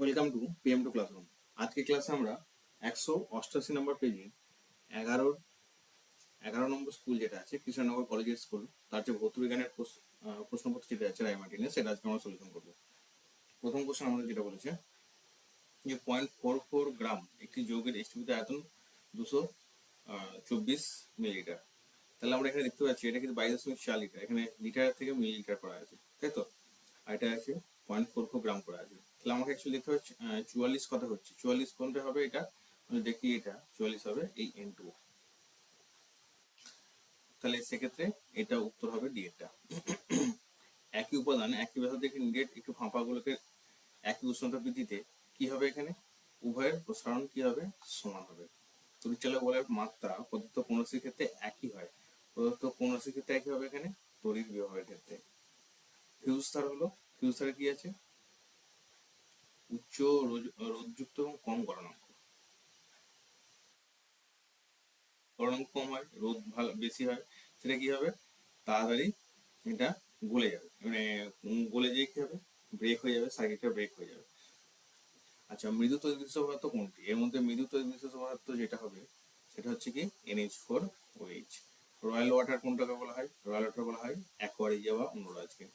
Welcome to PM two classroom আজকে ক্লাসে আমরা একশো অষ্টাশি নম্বর পেজে এগারোর এগারো নম্বর স্কুল যেটা আছে, কৃষ্ণনগর কলেজের স্কুল তার যে ভৌত বিজ্ঞানের প্রশ্নপত্র যেটা আছে রায়মার্টিনে সেটা আজকে আমরা সলিউশন করব। প্রথম কোশ্চেন আমাদের যেটা বলেছে, যে পয়েন্ট ফোর ফোর গ্রাম একটি যৌগের এসটিপিত আয়তন দুশো চব্বিশ মিলিলিটার তাহলে আমরা এখানে দেখতে পাচ্ছি, এটা কিন্তু বাইশ দশমিক চার লিটার এখানে লিটার থেকে মিলিলিটার করা আছে, তাই তো? আর এটা আছে পয়েন্ট ফোর ফোর গ্রাম করা আছে তাহলে আমাকে অ্যাকচুয়ালি দেখতে হচ্ছে চুয়াল্লিশ কথা হচ্ছে? চুয়াল্লিশ কোনটা হবে এটা? দেখি এটা, চুয়াল্লিশ হবে এই এন টু তাহলে সেক্ষেত্রে এটা উত্তর হবে ডিএটা একই উপাদান, একই ব্যাসার্ধ থেকে নিরেট একটু ফাঁপাগুলোকে একই উষ্ণতা বৃদ্ধিতে কি হবে এখানে? উভয়ের প্রসারণ কি হবে? সমান হবে। তড়িৎচালক বলের মাত্রা, প্রদত্ত কোনসির ক্ষেত্রে একই হয়। প্রদত্ত কোনসির ক্ষেত্রে একই হবে এখানে? তড়িৎ বিভাগের ক্ষেত্রে। ফিউজ তার হলো ফিউজ তারে কি আছে? উচ্চ রোধযুক্ত এবং কম গলনাঙ্ক গলনাঙ্ক কম হয়, রোদ ভালো, বেশি হয়, সেটা কি হবে? তাড়াতাড়ি এটা গলে যাবে। মানে গলে যেয়ে কি হবে? ব্রেক হয়ে যাবে সার্কিটটা ব্রেক হয়ে যাবে। আচ্ছা মৃদু তৈরিদৃশ্য পদার্থ কোনটি? এর মধ্যে মৃদু তৈরিদৃশ্য পদার্থ যেটা হবে, সেটা হচ্ছে কি NH four OH royal water কোনটাকে বলা হয়? রয়্যাল ওয়াটার বলা হয় অ্যাকোয়ারিয়া বা অনুরাজকে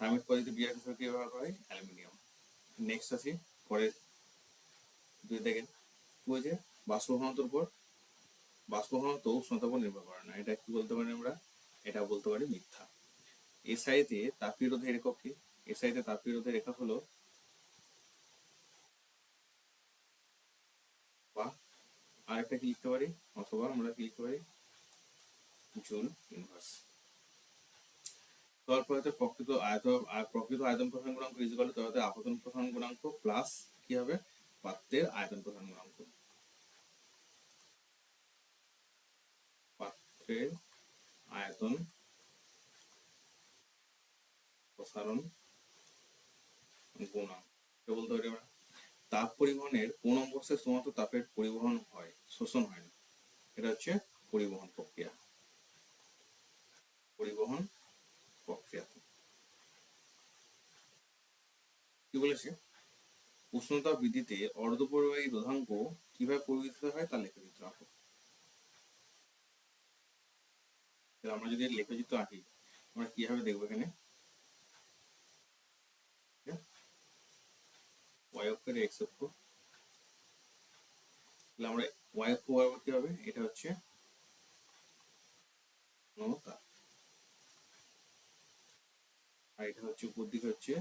থার্মিক পদ্ধতি বিয়ার হিসেবে কি ব্যবহার করা? হয় অ্যালুমিনিয়াম। নেক্সট আসি পরের দুই দেখেন কি বলছে বাষ্পঘনত্বর উপর বাষ্পঘনত্ব উষ্ণতার উপর নির্ভর করে না। এটা কি বলতে পারি আমরা? এটা বলতে পারি মিথ্যা। এসআইতে তাপীরোধের একক কি? এসআইতে তাপীরোধের একক হলো বা আরেকটা কি লিখতে পারি? অথবা আমরা কি লিখতে পারি? জুল ইনভার্স তল পদার্থের প্রকৃত আয়ত আয়- প্রকৃত আয়তন গুণাঙ্ক ইজ টু আপতন গুণাঙ্ক প্লাস কি হবে? পাত্রের আয়তন গুণাঙ্ক। পাত্রের আয়তন প্রসারণ গুণাঙ্ক। বলতে পারি আমরা? তাপ পরিবহনের কোন অবস্থায় শুধুমাত্র তাপের পরিবহন হয়, শোষণ হয় না এটা হচ্ছে পরিবহন প্রক্রিয়া পরিবহন প্রক্রিয়া কি বলেছে উষ্ণতা বৃদ্ধিতে অর্ধপরিবাহী রোধাঙ্ক কীভাবে পরিবর্তিত হয় তার লেখচিত্র আঁকো। আমরা যদি লেখচিত্র আঁকি, আমরা কীভাবে দেখব এখানে? আমরা হবে, এটা হচ্ছে আর এটা হচ্ছে হচ্ছে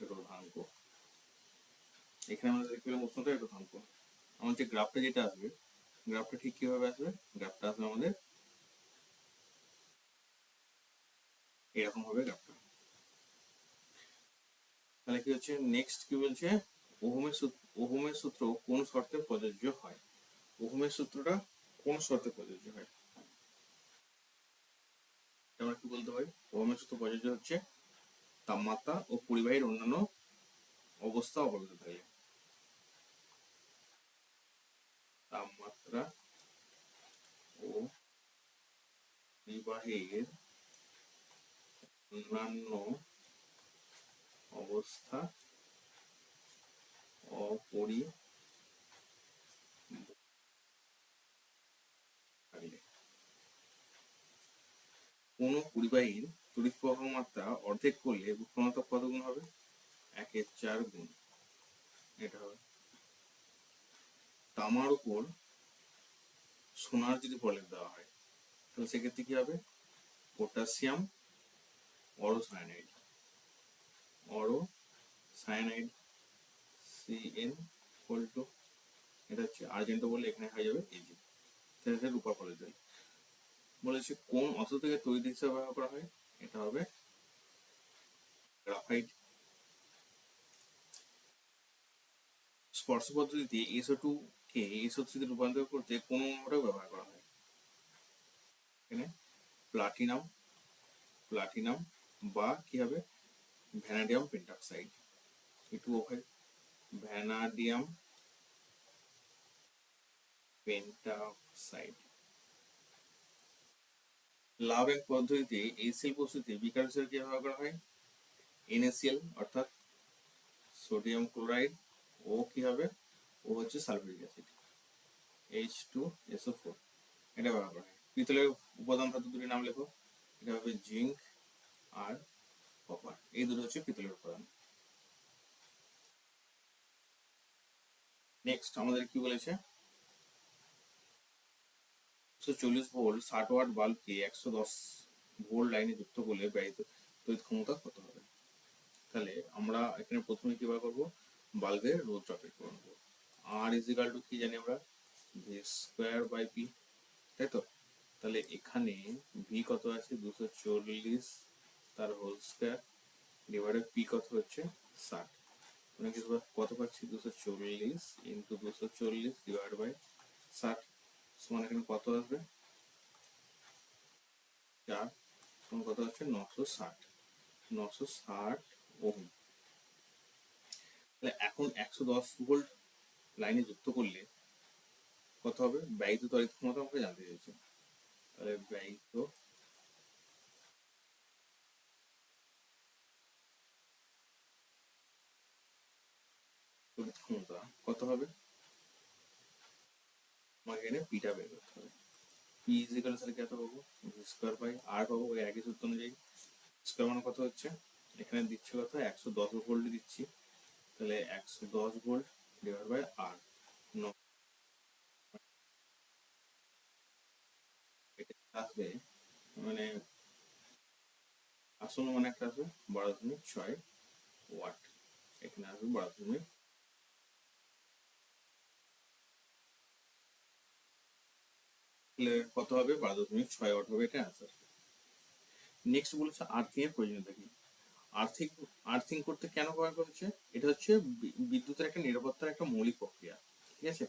রোধাঙ্ক এখানে আমরা দেখতে পেলাম উষ্ণতা রোধাঙ্ক আমার যে গ্রাফটা যেটা আসবে গ্রাফটা ঠিক কীভাবে আসবে? গ্রাফটা আসবে আমাদের এরকম হবে গ্রাফটা তাহলে কি হচ্ছে? নেক্সট কি বলছে? ওহমের সূত্র ওহমের সূত্র কোন শর্তে প্রযোজ্য হয়? ওহমের সূত্রটা কোন শর্তে প্রযোজ্য হয়? আমরা কি বলতে পারি? ওহমের সূত্র প্রযোজ্য হচ্ছে তাপমাত্রা ও পরিবাহীর অন্যান্য অবস্থা অবহেলিত থাকে তাপমাত্রা ও পরিবাহীর অন্যান্য অবস্থা অপরি কোন পরিবাহীর তড়িৎ প্রবাহ মাত্রা অর্ধেক করলে উৎপন্নতা কত গুণ হবে? একের চার গুণ। এটা হবে। তামার উপর সোনার যদি প্রলেপ দেওয়া হয়, তাহলে সেক্ষেত্রে কি হবে? Potassium aurocyanide. Aurocyanide CN equal to এটা হচ্ছে আর্জেন্টো বলে, এখানে হয়ে যাবে এজি তাহলে রূপা কলেজ হয় বলেছে, কোন অস্ত্র থেকে তৈরি হিসাবে ব্যবহার করা হয়? এটা হবে গ্রাফাইট। স্পর্শ পদ্ধতিতে এসও টু কে? এসও থ্রিতে রূপান্তর করতে কোন অনুটা ব্যবহার করা হয় এখানে প্লাটিনাম প্লাটিনাম বা কি হবে? ভ্যানাডিয়াম পেন্টাক্সাইড একটু ওকে ভ্যানাডিয়াম পেন্টাক্সাইড লাভ এক পদ্ধতিতে এসিএল প্রস্তুতিতে বিকার হিসেবে কি ব্যবহার করা হয়। এনএসিএল অর্থাৎ সোডিয়াম ক্লোরাইড ও কি হবে? ও হচ্ছে sulphuric acid. H two SO four এটা হয়। পিতলের উপাদান ধাতু দুটি নাম লেখো। এটা হবে জিঙ্ক আর কপার। এই দুটো হচ্ছে পিতলের উপাদান। নেক্সট আমাদের কি বলেছে? একশো চল্লিশ ভোল্ট, ষাট ওয়াট বাল্বকে একশো দশ ভোল্ট লাইনে যুক্ত করলে ব্যয়িত তড়িৎ ক্ষমতা কত হবে? তাহলে আমরা এখানে প্রথমে কি বার করব? বাল্বের রোধ ড্রপের করে আর ইজিকাল টু কি জানি আমরা? ভি স্কোয়ার বাই পি তাই তো? তাহলে এখানে ভি কত আছে? দুশো চল্লিশ, তার হোল স্কোয়ার ডিভাইডেড পি কত হচ্ছে? ষাট। মানে কি কত পাচ্ছি? দুশো চল্লিশ ইন্টু দুশো চল্লিশ ডিভাইড বাই ষাট। সমান এখানে কত আসবে? চার। সমান কত হচ্ছে? নশো ষাট। নশো ষাট ওহম। তাহলে এখন একশো দশ ভোল্ট লাইনে যুক্ত করলে কত হবে? ব্যয়িত তড়িৎ ক্ষমতা আমাকে জানতে চাইছে তাহলে ব্যয়িত তড়িৎ ক্ষমতা কত হবে? আমাকে এখানে পিটা বের করতে হবে। পি ইজিক্যাল তাহলে কত পাবো? স্কোয়ার বাই আর পাবো। ওই একই সূত্র অনুযায়ী স্কোয়ার মানে কত হচ্ছে? এখানে দিচ্ছে কত? একশো দশ ভোল্ট দিচ্ছি। তাহলে একশো দশ ভোল্ট ডিভাইড বাই আর আসবে মানে মানে একটা আসবে বারো দশমিক ছয় ওয়াট। এখানে আসবে বারো দশমিক কত হবে? বারো দশমিক ছয় ওয়াট হবে এটা অ্যান্সার নেক্সট বলেছে আর্থিং এর প্রয়োজনীয়তা কি? আর্থিং আর্থিং করতে কেন ব্যবহার করেছে? এটা হচ্ছে বিদ্যুতের একটা নিরাপত্তার একটা মৌলিক প্রক্রিয়া, ঠিক আছে?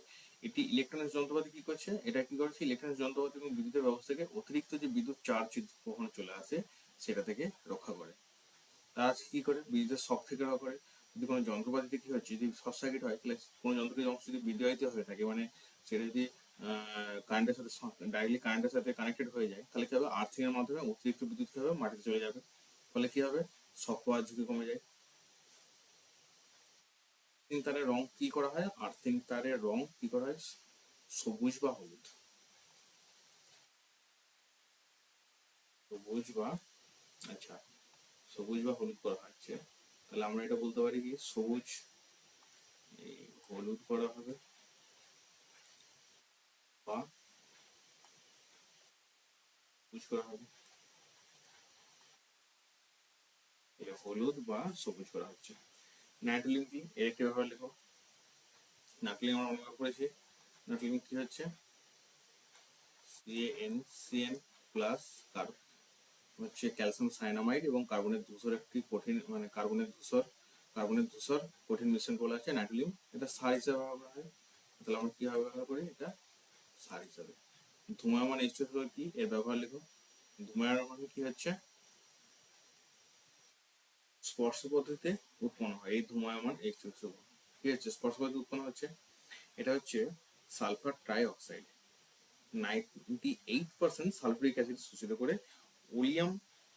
এটি ইলেকট্রনিক্স যন্ত্রপাতি কি করছে? এটা কি করছে? ইলেকট্রনিক্স যন্ত্রপাতি এবং বিদ্যুতের ব্যবস্থাকে অতিরিক্ত যে বিদ্যুৎ চার্জ কখনো চলে আসে, সেটা থেকে রক্ষা করে। তারা কি করে? বিদ্যুতের শক থেকে রক্ষা করে। যদি কোনো যন্ত্রপাতিতে কি হচ্ছে যদি শর্ট সার্কিট হয়, তাহলে কোনো যন্ত্রপাতি অংশ যদি বিদ্যুতিত হয়ে থাকে মানে সেটা যদি কারেন্টের সাথে ডাইরেক্টলি কারেন্টের সাথে কানেক্টেড হয়ে যায়, তাহলে কি হবে? আর্থিং এর মাধ্যমে অতিরিক্ত বিদ্যুৎ কি হবে? মাটিতে চলে যাবে। ফলে কি হবে? শক পাওয়ার ঝুঁকি কমে যায়। আর্থিং তারের রং কি করা হয়? আর্থিং তারের রং কি করা হয়? সবুজ বা হলুদ। সবুজ বা আচ্ছা সবুজ বা হলুদ করা হচ্ছে। তাহলে আমরা এটা বলতে পারি কি? সবুজ হলুদ করা হবে। বা, সবুজ করা হবে এটা হলুদ বা সবুজ করা হচ্ছে। নাইট্রোলিন কি? এর একটি ব্যবহার লেখো। নাইট্রোলিন আমরা অনুভব করেছি। নাইট্রোলিন কি হচ্ছে? সিএন সিএন প্লাস কার্বন হচ্ছে ক্যালসিয়াম সাইনামাইড এবং কার্বনের ধূসর একটি কঠিন মানে কার্বনের ধূসর কার্বনের ধূসর কঠিন মিশ্রণ বলা আছে নাইট্রোলিন এটা সার হিসাবে ব্যবহার করা হয়। তাহলে আমরা কীভাবে ব্যবহার করি? এটা সার হিসাবে। ধুমায়মান এইচ কি? এর ব্যবহার লেখো। ধুমায়মান কি হচ্ছে? স্পর্শ পদ্ধতিতে উৎপন্ন হয়, এই ধুমায়মান এইচ ঠিক আছে, স্পর্শ পদ্ধতি উৎপন্ন হচ্ছে। এটা হচ্ছে sulphur trioxide ninety eight percent sulphuric acid শোষিত করে ওলিয়াম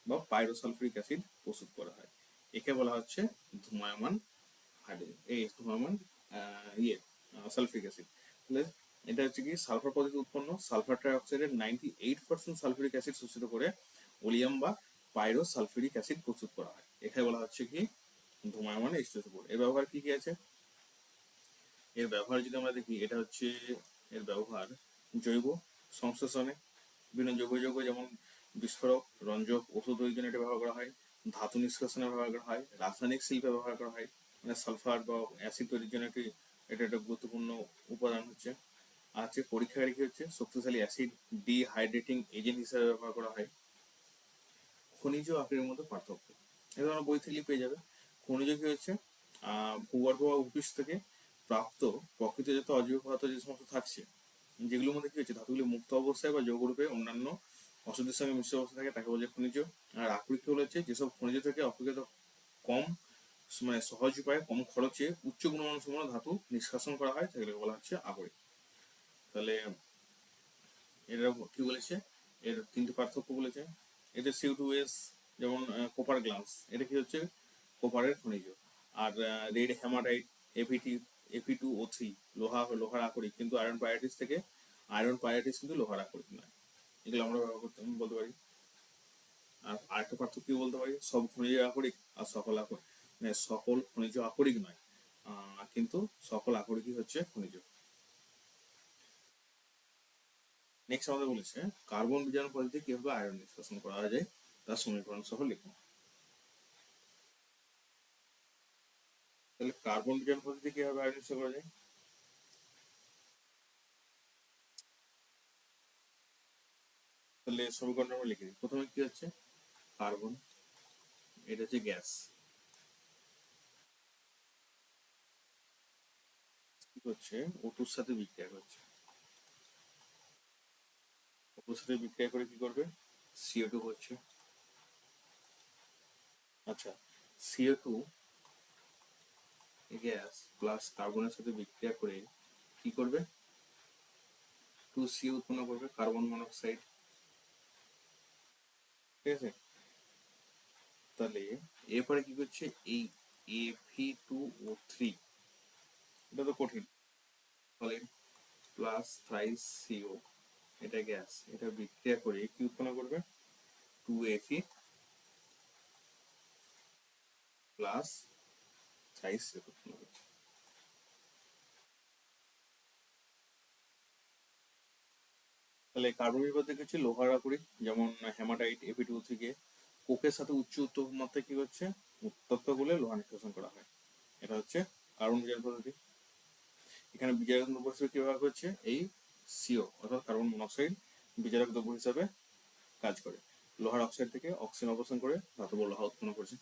বা পাইরোসালফারিক অ্যাসিড প্রস্তুত করা হয়। একে বলা হচ্ছে ধুমায়মান হাইড্রোজেন। এই ধুমায়মান ইয়ে সালফারিক অ্যাসিড। তাহলে এটা হচ্ছে কি, সালফার পদ্ধতি উৎপন্ন, sulphur ট্রাইঅক্সাইডের ninety eight percent sulphuric acid শোষিত করে ওলিয়াম বা পাইরোসালফারিক অ্যাসিড প্রস্তুত করা হয়। এখানে বলা হচ্ছে কি? ধুমায়মান এইচ এর ব্যবহার কি কি আছে? এর ব্যবহার যদি আমরা দেখি, এটা হচ্ছে এর ব্যবহার জৈব সংশ্লেষণে। বিভিন্ন জৈব যৌগ যেমন বিস্ফোরক, রঞ্জক, ওষুধ জন্য এটা ব্যবহার করা হয়। ধাতু নিষ্কাশনে ব্যবহার করা হয়। রাসায়নিক শিল্পে ব্যবহার করা হয়। মানে সালফার বা অ্যাসিড তৈরির জন্য একটি, এটা একটা গুরুত্বপূর্ণ উপাদান হচ্ছে। আর হচ্ছে পরীক্ষাগারে কি হচ্ছে শক্তিশালী অ্যাসিড ডিহাইড্রেটিং এজেন্ট হিসেবে ব্যবহার করা হয়। খনিজ ও আকরির মধ্যে পার্থক্য। এটা আমরা বই থেকে পেয়ে যাবে। খনিজ কি হচ্ছে ভূগর্ভ বা ভূপৃষ্ঠ থেকে প্রাপ্ত প্রকৃতিজাত অজৈব পদার্থ যে সমস্ত থাকছে, যেগুলোর মধ্যে কি হচ্ছে, ধাতুগুলি মুক্ত অবস্থায় বা যৌগরূপে অন্যান্য ওষুধের সঙ্গে মিশ্র অবস্থা থাকে, তাকে বলছে খনিজ। আর হলো হচ্ছে, যেসব খনিজ থেকে অপেক্ষাকৃত কম মানে সহজ উপায়ে, কম খরচে উচ্চ গুণমান সম্পন্ন ধাতু নিষ্কাশন করা হয় সেগুলোকে বলা হচ্ছে আকরিক তাহলে এটা কি বলেছে? এর তিনটি পার্থক্য বলেছে। এটা সিউ টু এস যেমন কোপার গ্লাস এটা কি হচ্ছে? কোপারের খনিজ। আর রেড হ্যামাটাইট এপিটি এপি টু ও থ্রি লোহা, লোহার আকরিক। কিন্তু আয়রন পাইরাটিস থেকে আয়রন পাইরাটিস কিন্তু লোহার আকরিক নয়। এগুলো আমরা ব্যবহার করতে বলতে পারি। আর আরেকটা পার্থক্য কি বলতে পারি? সব খনিজ আকরিক আর সকল আকরিক। মানে সকল খনিজ আকরিক নয়। কিন্তু সকল আকরিকই হচ্ছে খনিজ। নেক্সট আমাদের বলেছে কার্বন বিজারণ পদ্ধতি কীভাবে আয়রন নিষ্কাশন করা যায়? তার সমীকরণ সহ লিখুন তাহলে কার্বন বিজারণ পদ্ধতি কীভাবে নিষ্কাশন করা যায় তাহলে সমীকরণটা আমরা লিখে দিই। প্রথমে কি হচ্ছে? কার্বন এটা হচ্ছে গ্যাস হচ্ছে ওটুর সাথে বিক্রিয়া করছে। ওটুর সাথে বিক্রিয়া করে কি করবে? সিও টু হচ্ছে আচ্ছা সিও টু গ্যাস প্লাস কার্বনের সাথে বিক্রিয়া করে কি করবে? টু সি উৎপন্ন করবে কার্বন মনোক্সাইড ঠিক আছে? তাহলে এরপরে কি করছে? এই এফি টু ও থ্রি এটা তো কঠিন। তাহলে প্লাস থ্রাইস সিও এটা গ্যাস, এটা বিক্রিয়া করে কি উৎপন্ন করবে? টু এফি প্লাস করছে তাহলে কার্বন পদ্ধতি হচ্ছে লোহার আকরিক যেমন হেমাটাইট এপি টু থেকে কোকের সাথে উচ্চ উত্তপমাত্রা কি হচ্ছে? উত্তপ্ত বলে লোহা নিষ্কাশন করা হয়। এটা হচ্ছে কার্বন বিজারণ পদ্ধতি। এখানে বিজারক দ্রব্য হিসেবে কি ব্যবহার করছে এই সিও, অর্থাৎ কার্বন মনোক্সাইড বিজারক দ্রব্য হিসাবে কাজ করে। লোহার অক্সাইড থেকে অক্সিজেন অপসারণ করে ধাতব লোহা উৎপন্ন করছে।